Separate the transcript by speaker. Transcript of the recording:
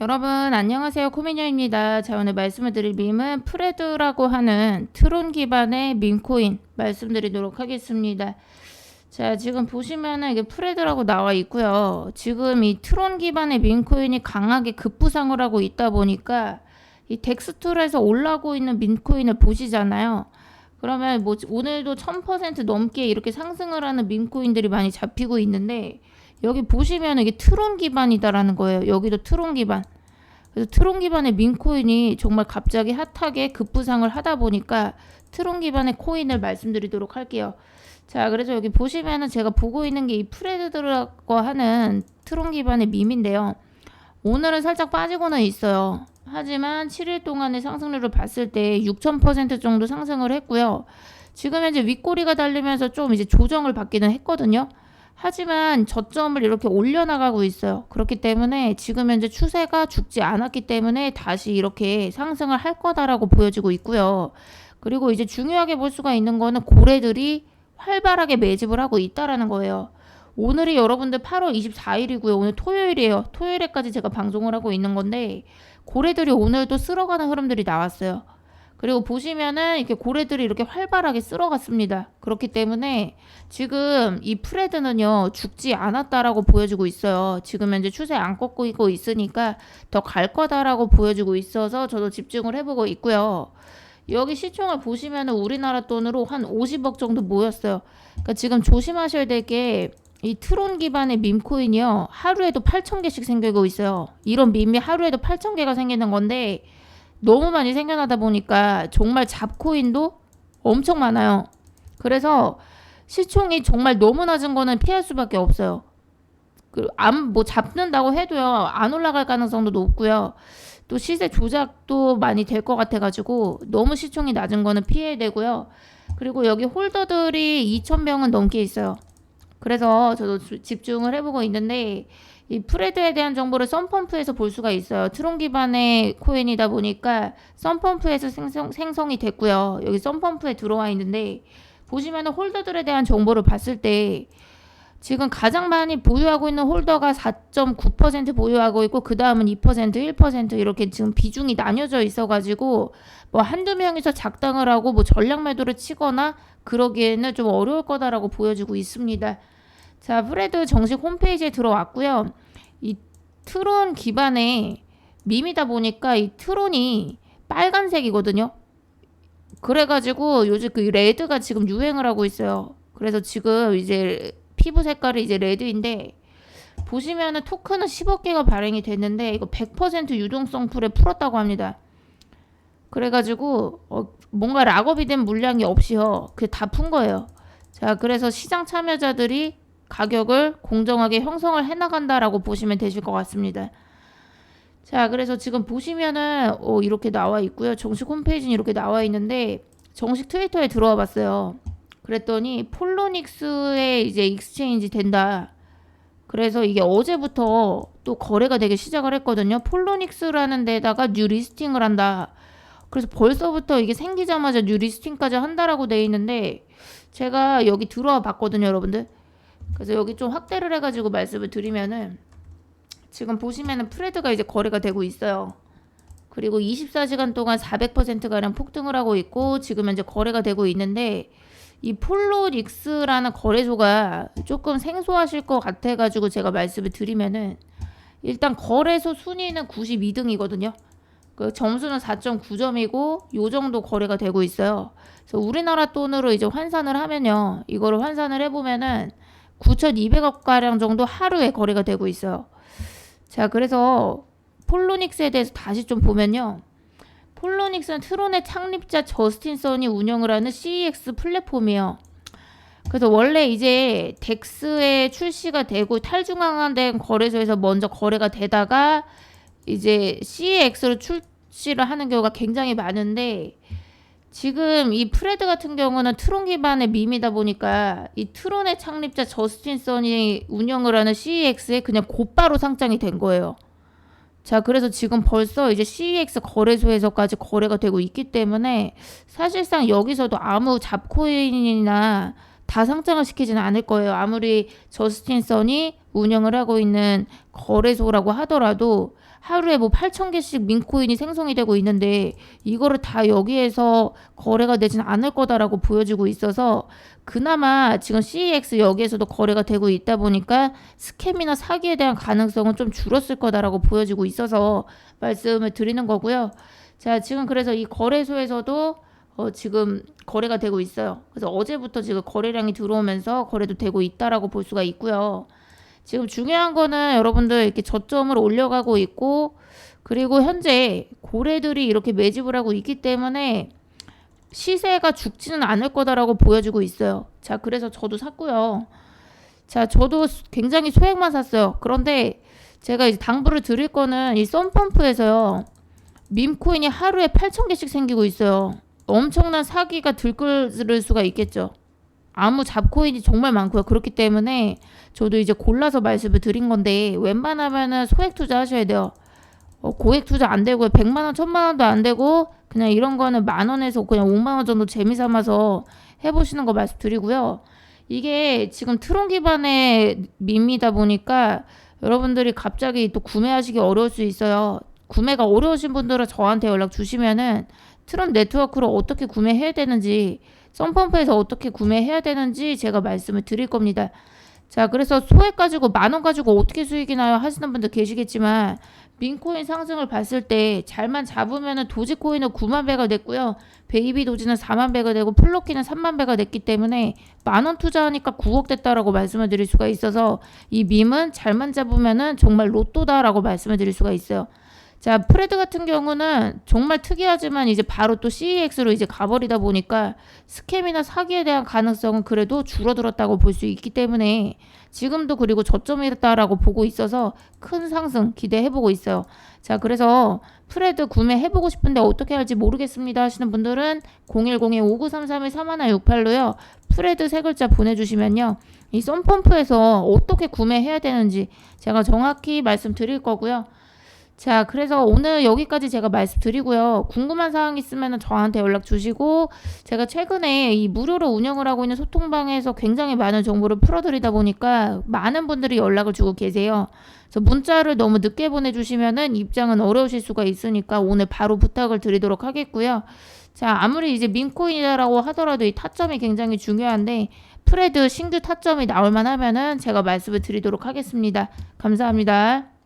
Speaker 1: 여러분 안녕하세요 코미녀입니다. 자 오늘 말씀을 드릴 밈은 프레드라고 하는 트론 기반의 밈코인 말씀드리도록 하겠습니다. 자 지금 보시면은 이게 프레드라고 나와 있고요. 지금 이 트론 기반의 밈코인이 강하게 급부상을 하고 있다 보니까 이 덱스툴에서 올라오고 있는 밈코인을 보시잖아요. 그러면 뭐 오늘도 1000% 넘게 이렇게 상승을 하는 밈코인들이 많이 잡히고 있는데 여기 보시면 이게 트론 기반이다라는 거예요. 여기도 트론 기반. 그래서 트론 기반의 민코인이 정말 갑자기 핫하게 급부상을 하다 보니까 트론 기반의 코인을 말씀드리도록 할게요. 자, 그래서 여기 보시면은 제가 보고 있는 게 이 프레드라고 하는 트론 기반의 밈인데요. 오늘은 살짝 빠지고는 있어요. 하지만 7일 동안의 상승률을 봤을 때 6,000% 정도 상승을 했고요. 지금 현재 윗꼬리가 달리면서 좀 이제 조정을 받기는 했거든요. 하지만 저점을 이렇게 올려나가고 있어요. 그렇기 때문에 지금 현재 추세가 죽지 않았기 때문에 다시 이렇게 상승을 할 거다라고 보여지고 있고요. 그리고 이제 중요하게 볼 수가 있는 거는 고래들이 활발하게 매집을 하고 있다라는 거예요. 오늘이 여러분들 8월 24일이고요. 오늘 토요일이에요. 토요일에까지 제가 방송을 하고 있는 건데 고래들이 오늘도 쓸어가는 흐름들이 나왔어요. 그리고 보시면은 이렇게 고래들이 이렇게 활발하게 쓸어갔습니다. 그렇기 때문에 지금 이 프레드는요 죽지 않았다라고 보여지고 있어요. 지금 현재 추세 안 꺾고 있으니까 더 갈 거다라고 보여지고 있어서 저도 집중을 해보고 있고요. 여기 시총을 보시면은 우리나라 돈으로 한 50억 정도 모였어요. 그러니까 지금 조심하셔야 될 게 이 트론 기반의 밈코인이요 하루에도 8천 개씩 생기고 있어요. 이런 밈이 하루에도 8천 개가 생기는 건데 너무 많이 생겨나다 보니까 정말 잡코인도 엄청 많아요. 그래서 시총이 정말 너무 낮은 거는 피할 수밖에 없어요. 그안뭐 잡는다고 해도요 안 올라갈 가능성도 높고요. 또 시세 조작도 많이 될 것 같아가지고 너무 시총이 낮은 거는 피해야 되고요. 그리고 여기 홀더들이 2천 명은 넘게 있어요. 그래서 저도 집중을 해보고 있는데 이 프레드에 대한 정보를 썬펌프에서 볼 수가 있어요. 트론 기반의 코인이다 보니까 썬펌프에서 생성, 생성이 됐고요. 여기 썬펌프에 들어와 있는데 보시면 홀더들에 대한 정보를 봤을 때 지금 가장 많이 보유하고 있는 홀더가 4.9% 보유하고 있고 그 다음은 2% 1% 이렇게 지금 비중이 나뉘어져 있어가지고 뭐 한두 명이서 작당을 하고 뭐 전략 매도를 치거나 그러기에는 좀 어려울 거다라고 보여지고 있습니다. 자, 프레드 정식 홈페이지에 들어왔고요. 이 트론 기반의 밈이다 보니까 이 트론이 빨간색이거든요. 그래가지고 요즘 그 레드가 지금 유행을 하고 있어요. 그래서 지금 이제 피부 색깔이 이제 레드인데 보시면은 토큰은 10억 개가 발행이 됐는데 이거 100% 유동성 풀에 풀었다고 합니다. 그래가지고 어, 뭔가 락업이 된 물량이 없이요. 그게 다 푼 거예요. 자, 그래서 시장 참여자들이 가격을 공정하게 형성을 해나간다라고 보시면 되실 것 같습니다. 자, 그래서 지금 보시면은 어, 이렇게 나와 있고요. 정식 홈페이지는 이렇게 나와 있는데 정식 트위터에 들어와 봤어요. 그랬더니 폴로닉스에 이제 익스체인지 된다. 그래서 이게 어제부터 또 거래가 되기 시작을 했거든요. 폴로닉스라는 데다가 뉴 리스팅을 한다. 그래서 벌써부터 이게 생기자마자 뉴 리스팅까지 한다라고 돼 있는데 제가 여기 들어와 봤거든요, 여러분들. 그래서 여기 좀 확대를 해가지고 말씀을 드리면은 지금 보시면은 프레드가 이제 거래가 되고 있어요. 그리고 24시간 동안 400%가량 폭등을 하고 있고 지금 현재 거래가 되고 있는데 이 폴로닉스라는 거래소가 조금 생소하실 것 같아가지고 제가 말씀을 드리면은 일단 거래소 순위는 92등이거든요. 그 점수는 4.9점이고 요 정도 거래가 되고 있어요. 그래서 우리나라 돈으로 이제 환산을 하면요. 이거를 환산을 해보면은 9,200억 가량 정도 하루에 거래가 되고 있어요. 자, 그래서 폴로닉스에 대해서 다시 좀 보면요. 폴로닉스는 트론의 창립자 저스틴 선이 운영을 하는 CEX 플랫폼이에요. 그래서 원래 이제 덱스에 출시가 되고 탈중앙화된 거래소에서 먼저 거래가 되다가 이제 CEX로 출시를 하는 경우가 굉장히 많은데 지금 이 프레드 같은 경우는 트론 기반의 밈이다 보니까 이 트론의 창립자 저스틴 선이 운영을 하는 CEX에 그냥 곧바로 상장이 된 거예요. 자, 그래서 지금 벌써 이제 CEX 거래소에서까지 거래가 되고 있기 때문에 사실상 여기서도 아무 잡코인이나 다 상장을 시키지는 않을 거예요. 아무리 저스틴 선이 운영을 하고 있는 거래소라고 하더라도 하루에 뭐 8천 개씩 민코인이 생성이 되고 있는데 이거를 다 여기에서 거래가 되진 않을 거다라고 보여지고 있어서 그나마 지금 CEX 여기에서도 거래가 되고 있다 보니까 스캠이나 사기에 대한 가능성은 좀 줄었을 거다라고 보여지고 있어서 말씀을 드리는 거고요. 자, 지금 그래서 이 거래소에서도 어, 지금 거래가 되고 있어요. 그래서 어제부터 지금 거래량이 들어오면서 거래도 되고 있다라고 볼 수가 있고요. 지금 중요한 거는 여러분들 이렇게 저점을 올려가고 있고 그리고 현재 고래들이 이렇게 매집을 하고 있기 때문에 시세가 죽지는 않을 거다라고 보여지고 있어요. 자, 그래서 저도 샀고요. 자, 저도 굉장히 소액만 샀어요. 그런데 제가 이제 당부를 드릴 거는 이 썬펌프에서요. 밈코인이 하루에 8,000개씩 생기고 있어요. 엄청난 사기가 들끓을 수가 있겠죠. 아무 잡코인이 정말 많고요. 그렇기 때문에 저도 이제 골라서 말씀을 드린 건데 웬만하면은 소액 투자 하셔야 돼요. 어, 고액 투자 안 되고요. 100만 원, 1000만 원도 안 되고 그냥 이런 거는 만 원에서 그냥 5만 원 정도 재미 삼아서 해 보시는 거 말씀드리고요. 이게 지금 트론 기반의 밈이다 보니까 여러분들이 갑자기 또 구매하시기 어려울 수 있어요. 구매가 어려우신 분들은 저한테 연락 주시면은 트론 네트워크로 어떻게 구매해야 되는지 썬펌프에서 어떻게 구매해야 되는지 제가 말씀을 드릴 겁니다. 자, 그래서 소액 가지고 만 원 가지고 어떻게 수익이 나요 하시는 분들 계시겠지만 민코인 상승을 봤을 때 잘만 잡으면은 도지코인은 9만 배가 됐고요. 베이비 도지는 4만 배가 되고 플로키는 3만 배가 됐기 때문에 만 원 투자하니까 9억 됐다라고 말씀을 드릴 수가 있어서 이 밈은 잘만 잡으면은 정말 로또다라고 말씀을 드릴 수가 있어요. 자, 프레드 같은 경우는 정말 특이하지만 이제 바로 또 CEX로 이제 가버리다 보니까 스캠이나 사기에 대한 가능성은 그래도 줄어들었다고 볼 수 있기 때문에 지금도 그리고 저점이었다라고 보고 있어서 큰 상승 기대해보고 있어요. 자, 그래서 프레드 구매해보고 싶은데 어떻게 할지 모르겠습니다 하시는 분들은 010-5933-3168로요. 프레드 세 글자 보내주시면요. 이 썬펌프에서 어떻게 구매해야 되는지 제가 정확히 말씀드릴 거고요. 자, 그래서 오늘 여기까지 제가 말씀드리고요. 궁금한 사항 있으면 저한테 연락 주시고, 제가 최근에 이 무료로 운영을 하고 있는 소통방에서 굉장히 많은 정보를 풀어드리다 보니까 많은 분들이 연락을 주고 계세요. 그래서 문자를 너무 늦게 보내주시면은 입장은 어려우실 수가 있으니까 오늘 바로 부탁을 드리도록 하겠고요. 자, 아무리 이제 민코인이라고 하더라도 이 타점이 굉장히 중요한데, 프레드 신규 타점이 나올 만하면은 제가 말씀을 드리도록 하겠습니다. 감사합니다.